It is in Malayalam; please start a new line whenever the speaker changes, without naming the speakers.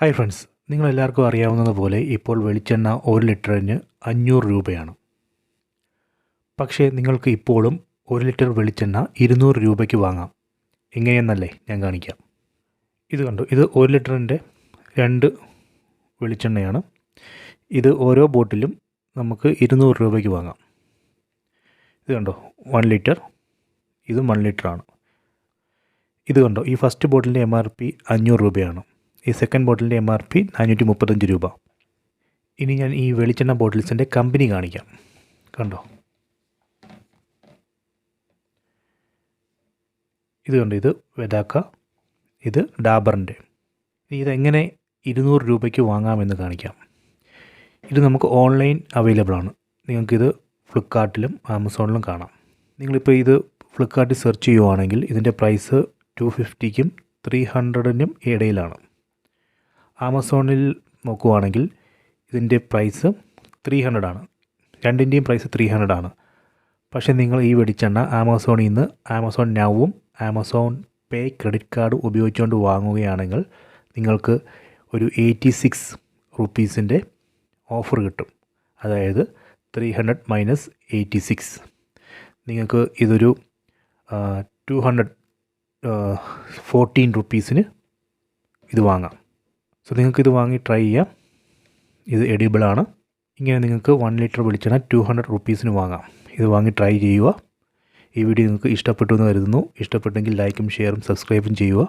ഹായ് ഫ്രണ്ട്സ് നിങ്ങളെല്ലാവർക്കും അറിയാവുന്നതുപോലെ ഇപ്പോൾ വെളിച്ചെണ്ണ ഒരു ലിറ്ററിന് അഞ്ഞൂറ് രൂപയാണ്. പക്ഷേ നിങ്ങൾക്ക് ഇപ്പോഴും ഒരു ലിറ്റർ വെളിച്ചെണ്ണ ഇരുന്നൂറ് രൂപയ്ക്ക് വാങ്ങാം. എങ്ങനെയെന്നല്ലേ ഞാൻ കാണിക്കാം. ഇത് കണ്ടു ഇത് ഒരു ലിറ്ററിന്റെ രണ്ട് വെളിച്ചെണ്ണയാണ്. ഇത് ഓരോ ബോട്ടിലും നമുക്ക് ഇരുന്നൂറ് രൂപയ്ക്ക് വാങ്ങാം. ഇത് കണ്ടോ വൺ ലിറ്റർ ഇതും വൺ ലിറ്ററാണ്. ഇത് കണ്ടോ ഈ ഫസ്റ്റ് ബോട്ടിലിന്റെ എം ആർ പി അഞ്ഞൂറ് രൂപയാണ്. ഈ സെക്കൻഡ് ബോട്ടിലിന്റെ എം ആർ പി നാനൂറ്റി മുപ്പത്തഞ്ച് രൂപ. ഇനി ഞാൻ ഈ വെളിച്ചെണ്ണ ബോട്ടിൽസിന്റെ കമ്പനി കാണിക്കാം. കണ്ടോ? ഇത് കണ്ടോ? ഇത് വെതാക്ക ഇത് ഡാബറിന്റെ ഇതെങ്ങനെ ഇരുന്നൂറ് രൂപയ്ക്ക് വാങ്ങാമെന്ന് കാണിക്കാം. ഇത് നമുക്ക് ഓൺലൈൻ അവൈലബിൾ ആണ്. നിങ്ങൾക്കിത് ഫ്ലിപ്കാർട്ടിലും ആമസോണിലും കാണാം. നിങ്ങളിപ്പോൾ ഇത് ഫ്ലിപ്കാർട്ടിൽ സെർച്ച് ചെയ്യുവാണെങ്കിൽ ഇതിന്റെ പ്രൈസ് ടു ഫിഫ്റ്റിക്കും ത്രീ ഹൺഡ്രഡിനും ഇടയിലാണ്. ആമസോണിൽ നോക്കുവാണെങ്കിൽ ഇതിന്റെ പ്രൈസ് ത്രീ ഹൺഡ്രഡാണ് രണ്ടിന്റെയും പ്രൈസ് ത്രീ ഹൺഡ്രഡാണ് പക്ഷേ നിങ്ങൾ ഈ വെടിച്ചെണ്ണ ആമസോണിൽ നിന്ന് ആമസോൺ നൗവും ആമസോൺ പേ ക്രെഡിറ്റ് കാർഡ് ഉപയോഗിച്ചുകൊണ്ട് വാങ്ങുകയാണെങ്കിൽ നിങ്ങൾക്ക് ഒരു എയ്റ്റി സിക്സ് റുപ്പീസിന്റെ ഓഫർ കിട്ടും. അതായത് three hundred minus eighty six നിങ്ങൾക്ക് ഇതൊരു ടു ഹൺഡ്രഡ് ഫോർട്ടീൻ റുപ്പീസിന് ഇത് വാങ്ങാം. സോ നിങ്ങൾക്കിത് വാങ്ങി ട്രൈ ചെയ്യാം. ഇത് എഡിബിളാണ് ഇങ്ങനെ നിങ്ങൾക്ക് വൺ ലിറ്റർ വെളിച്ചെണ്ണ ടു ഹൺഡ്രഡ് റുപ്പീസിന് വാങ്ങാം. ഇത് വാങ്ങി ട്രൈ ചെയ്യുക. ഈ വീഡിയോ നിങ്ങൾക്ക് ഇഷ്ടപ്പെട്ടു എന്ന് കരുതുന്നു. ഇഷ്ടപ്പെട്ടെങ്കിൽ ലൈക്കും ഷെയറും സബ്സ്ക്രൈബും ചെയ്യുക.